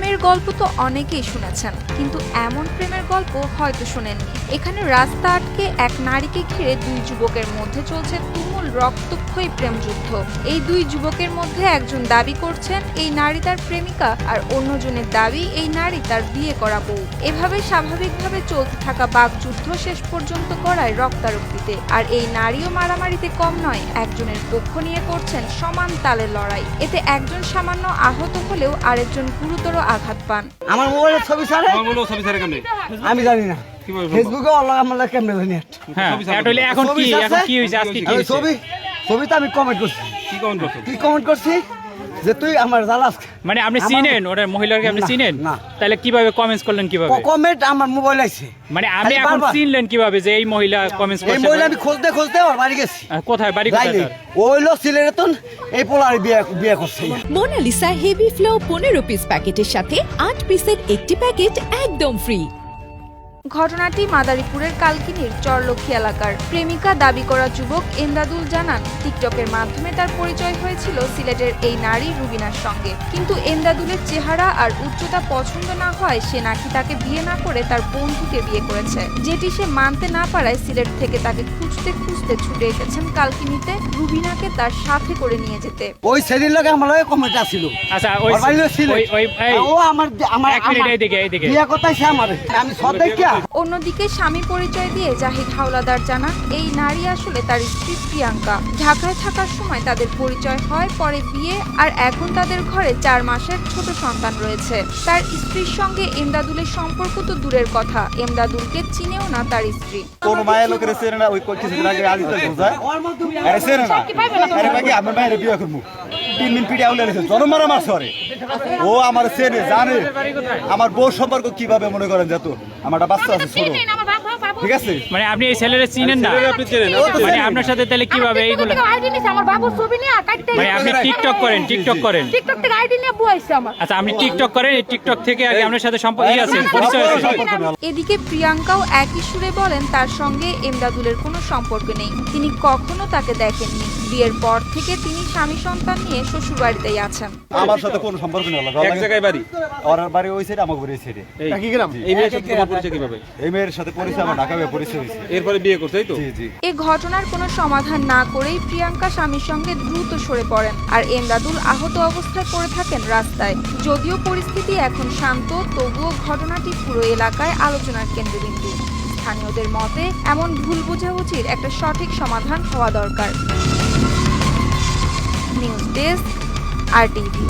প্রেমের গল্প তো অনেকেই শুনেছেন, কিন্তু এমন প্রেমের গল্প হয়তো শোনেননি। এখানে রাস্তা আটকে এক নারীকে ঘিরে দুই যুবকের মধ্যে চলছে তুমুল রক্তক্ষয়ী প্রেম যুদ্ধ। এই দুই যুবকের মধ্যে একজন দাবি করছেন এই নারী তার প্রেমিকা আর অন্যজনের দাবি এই নারী তার বিয়ে করা বউ। এভাবে স্বাভাবিকভাবে চলতে থাকা বাকযুদ্ধ শেষ পর্যন্ত করায় রক্তারক্তিতে। আর এই নারীও মারামারিতে কম নয় একজনের পক্ষ নিয়ে করছেন সমান তালে লড়াই। এতে একজন সামান্য আহত হলেও আরেকজন গুরুতর আঘাত পান। আমার মোবাইলের ছবি ছাড়ে কেমনে? আমি জানি না? ফেসবুকে অল্লাহ আমার কেমনে জানি হ্যাঁ ছবি এখন ছবি কি এখন কি হয়েছে আজকে কি আমি ছবি ছবিতে আমি কমেন্ট করছি। কি কমেন্ট করছ? কি কমেন্ট করছি? যে তুই আমার জ্বালাস। মানে আপনি চিনেন? ওটা মহিলাকে আপনি চিনেন? না। তাহলে কীভাবে কমেন্টস করলেন কীভাবে? কমেন্ট আমার মোবাইল আছে মানে আমি এখন চিনলেন কীভাবে যে এই মহিলা কমেন্টস এই মহিলা আমি খুঁজতে খুঁজতে ওর বাড়ি গেছি। কোথায়? বাড়ি কোথায়? ওই লোক সিলেটন এই পোলার বিয়ে বিয়ে করছে। মোনালিসা হেভি ফ্লো পনেরো পিস প্যাকেটের সাথে আট পিসের একটি প্যাকেট একদম ফ্রি ঘটনাটি মাদারীপুরের কালকিনির চরলক্ষী এলাকার। প্রেমিকা দাবি করা যুবক এমদাদুল জানান টিকটকের মাধ্যমে তার পরিচয় হয়েছিল সিলেটের এই নারী রুবিনার সঙ্গে। কিন্তু এমদাদুলের চেহারা আর উচ্চতা পছন্দ না হয় সে নাকি তাকে বিয়ে না করে তার বন্ধুকে বিয়ে করেছে। যেটি সে মানতে না পারায় সিলেট থেকে তাকে খুঁজতে খুঁজতে ছুটে এসেছেন কালকিনিতে রুবিনাকে তার সাথে করে নিয়ে যেতে। ওই সেদিন লোক আমার লগে কমেন্ট আসছিল। আচ্ছা ওই বাড়ি হলো সিলেট। ওই ওই ও আমার আমার এক মিনিট আমার- এইদিকে এইদিকে। বিয়ে কোথায় সে আমার আমি সব দেখিয়া অন্যদিকে স্বামী পরিচয় দিয়ে জাহিদ হাওলাদার জানান, এই নারী আসলে তার স্ত্রী প্রিয়াঙ্কা। ঢাকায় থাকার সময় তাদের পরিচয় হয়, পরে বিয়ে, আর এখন তাদের ঘরে চার মাসের ছোট সন্তান রয়েছে। তার স্ত্রীর সঙ্গে এমদাদুলের সম্পর্ক তো দূরের কথা, এমদাদুলকে চিনেও না তার স্ত্রী। কোন লোকের না, ওই আগে তিন দিন পিঠে আউলে এনেছে জন্ম মারা মার সরে ও আমার চেনে জানে। আমার বউ সম্পর্ক কীভাবে মনে করেন যেত আমার একটা বাচ্চা আছে ছোট। ঠিক আছে? মানে আপনি এই ছেলেরা চিনেন না? আপনি চেনেন মানে আপনার সাথে তাহলে কীভাবে এইগুলো? আইডি নিছে আমার বাবুর ছবি নিয়ে কাটতে মানে আপনি টিকটক করেন টিকটক করেন। টিকটক থেকে আইডি নিয়ে আমার। আচ্ছা আপনি টিকটক করেন এই টিকটক থেকে আগে আপনার সাথে সম্পর্ক আছে পরিচয় আছে। এদিকে প্রিয়াঙ্কাও একই সুরে বলেন তার সঙ্গে এমদাদুলের কোনো সম্পর্ক নেই। তিনি কখনো তাকে দেখেননি। বিয়ের পর থেকে তিনি স্বামী সন্তান নিয়ে শ্বশুরবাড়িতেই আছেন। আমার সাথে কোনো সম্পর্ক নেই আল্লাহ এক জায়গায় বাড়ি? ওর বাড়ি ওই সাইডে আমাকে ওই সাইডে এই কি গ্রাম? এই মেয়ের সাথে তোমার পরিচয় কীভাবে? এই মেয়ের সাথে পরিচয় আমার ঢাকা পরিচয় হয়েছে। এরপরে বিয়ে করছে তাই তো? জি জি। এ ঘটনার কোনো সমাধান না করেই প্রিয়াঙ্কা স্বামীর সঙ্গে দ্রুত সরে পড়েন আর এমদাদুল আহত অবস্থায় পড়ে থাকেন রাস্তায়। যদিও পরিস্থিতি এখন শান্ত তবুও ঘটনাটি পুরো এলাকায় আলোচনার কেন্দ্রবিন্দু। স্থানীয়দের মতে এমন ভুল বোঝাবুঝির একটা সঠিক সমাধান হওয়া দরকার। নিউজ ডেস্ক আর টিভি